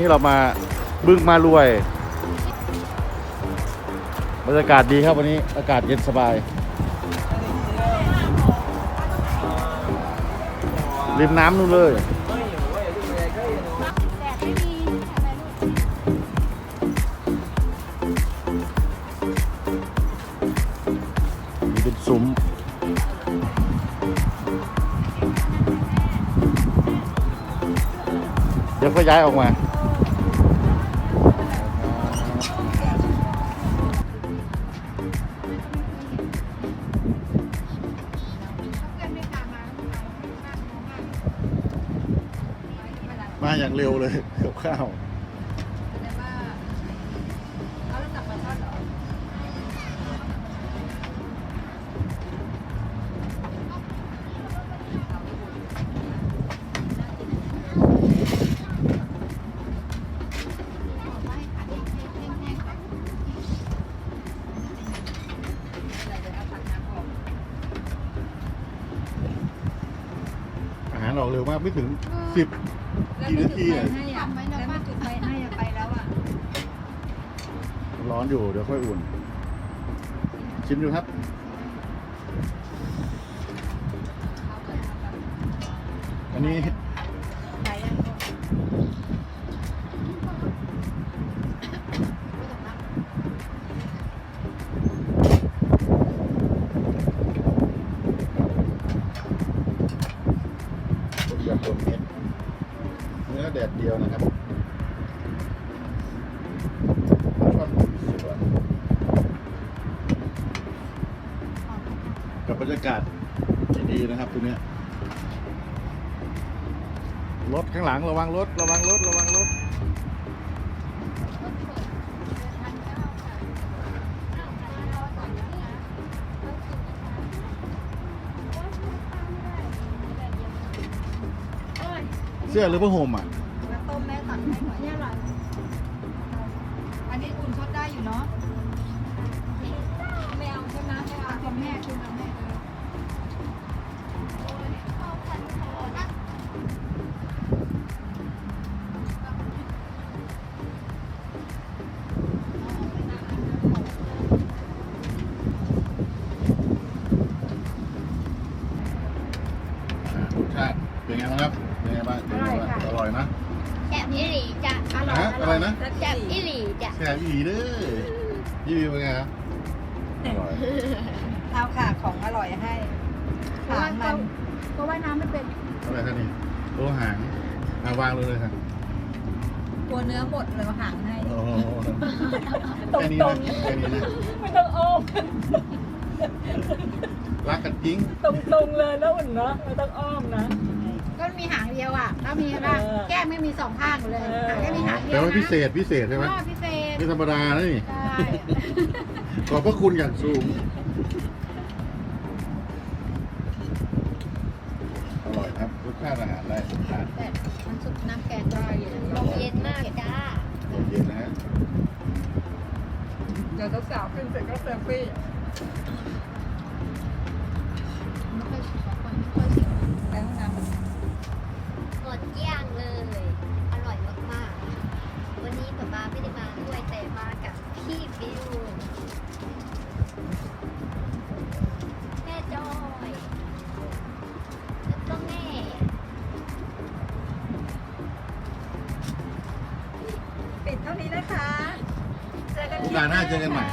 นี้เรามาบึ้งมารวยบรรยากาศดีครับวันนี้อากาศเย็นสบาย ริมน้ำนู่นเลยมีเป็นซุ้มเดี๋ยวก็ย้ายออกมา มาอย่างเร็วเลยกับข้าวแสดงว่าเขารู้จักปลาช่อนเรออาหารออกเร็วมากไม่ถึงสิบ กี่นาทีอะให้อะแล้วไม่จุดไฟให้อะไปแล้วอะร้อนอยู่เดี๋ยวค่อยอุ่น ชิมดูครับ อันนี้ไปยังแบบตัวเม็ด แดดเดียวนะครับทอดหมูสวนกับบรรยากาศดีๆนะครับตัวเนี้รถข้างหลังระวังรถระวังรถระวังรถเสื้อหรือผ้าห่มอะ น้ำต้มแม่ตักให้หน่อยเนี่ยอร่อยอันนี้อุ่นชดได้อยู่เนาะไม่เอาใช่ไหมไม่เอาคุณแม่คุณเอาแม่เอออ่ารสชาติเป็นไงบ้างครับ เป็นไงบ้างเป็นไงบ้างอร่อยนะ แซ่บอีหลีจ้ะอร่อยฮะอะไรนะแซ่บอีหลีจ้ะแซ่บอีเด้อยี่วิวเป็นไงครับอร่อยเอาค่ะของอร่อยให้หางมันก็ว่ายน้ำไม่เป็นอะไรครับนี่โอ้หางมาวางเลยเลยครับตัวเนื้อหมดเลยหางให้ โอ้โหแค่นี้นะแค่นี้นะไม่ต้องอ้อมรักกันจริง ตรงๆเลยนะอุ่นเนาะไม่ต้องอ้อมนะ ก็มีหางเดียวอะแล้วมีอะไรเออแก้มไม่มีสองข้างเลยเออหางแค่มีหางเดียวแต่ว่านะพิเศษพิเศษใช่ไหมอ๋อพิเศษไม่ธรรมดานะนี่ ใช่ขอบพระคุณอย่างสูง อร่อยครับรสชาติอาหารได้รสชาติแต่มันสุกน้ำแกงได้อยู่ลมเย็นมากจ้าเย็นนะฮะเดี๋ยวสาวๆขึ้นเสร็จก็เซลฟี่ไม่ค่อยชิมของ กันโอกาสหน้าเจอกันใหม่